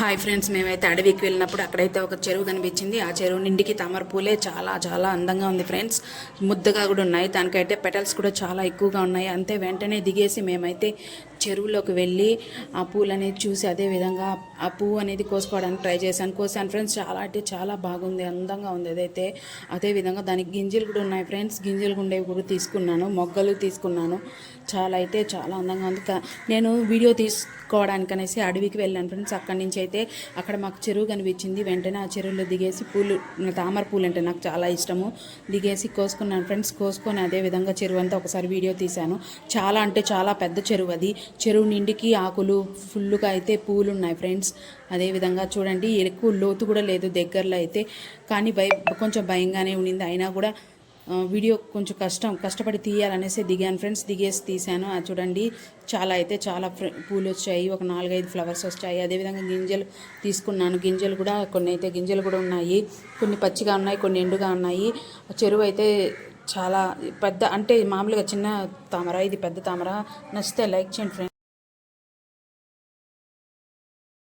Hi friends మేమైతే అడవికి వెళ్ళినప్పుడు అక్కడైతే ఒక చెరువు కనిపించింది. ఆ చెరువు నిండికి తామర పూలే చాలా చాలా అందంగా ఉంది ఫ్రెండ్స్. ముద్దగా కూడా ఉన్నాయి. దానికైతే పెటల్స్ కూడా చాలా ఎక్కువగా ఉన్నాయి. అంతే వెంటనే దిగేసి మేమైతే చెరువులోకి వెళ్ళి ఆ పూలు అనేది చూసి అదే విధంగా ఆ పువ్వు అనేది కోసుకోవడానికి ట్రై చేశాను. కోసాను ఫ్రెండ్స్ చాలా అంటే చాలా బాగుంది అందంగా ఉంది అదైతే. అదే విధంగా దానికి గింజలు కూడా ఉన్నాయి ఫ్రెండ్స్ గింజలు ఉండేవి కూడా తీసుకున్నాను మొగ్గలు తీసుకున్నాను. చాలా అయితే చాలా అందంగా ఉంది. నేను వీడియో తీసుకోవడానికి అనేసి అడవికి వెళ్ళాను ఫ్రెండ్స్. అక్కడి నుంచి అయితే అక్కడ మాకు చెరువు కనిపించింది. వెంటనే ఆ చెరువులో దిగేసి పూలు తామర పూలు అంటే నాకు చాలా ఇష్టము. దిగేసి కోసుకున్నాను ఫ్రెండ్స్. కోసుకొని అదే విధంగా చెరువు అంతా ఒకసారి వీడియో తీశాను. చాలా అంటే చాలా పెద్ద చెరువు అది. చెరువు నిండికి ఆకులు ఫుల్గా అయితే పూలు ఉన్నాయి ఫ్రెండ్స్ అదేవిధంగా చూడండి ఎక్కువ లోతు కూడా లేదు దగ్గరలో అయితే. కానీ భయ కొంచెం భయంగానే ఉండింది. అయినా కూడా వీడియో కొంచెం కష్టం కష్టపడి తీయాలనేసి దిగాను ఫ్రెండ్స్. దిగేసి తీశాను. అది చూడండి చాలా అయితే చాలా పూలు వచ్చాయి. ఒక నాలుగైదు ఫ్లవర్స్ వచ్చాయి. అదేవిధంగా గింజలు తీసుకున్నాను. గింజలు కూడా కొన్ని అయితే గింజలు కూడా ఉన్నాయి. కొన్ని పచ్చిగా ఉన్నాయి కొన్ని ఎండుగా ఉన్నాయి. చెరువు అయితే చాలా పెద్ద అంటే మామూలుగా చిన్న తామర ఇది పెద్ద తామర నచ్చితే లైక్ చేయండి ఫ్రెండ్స్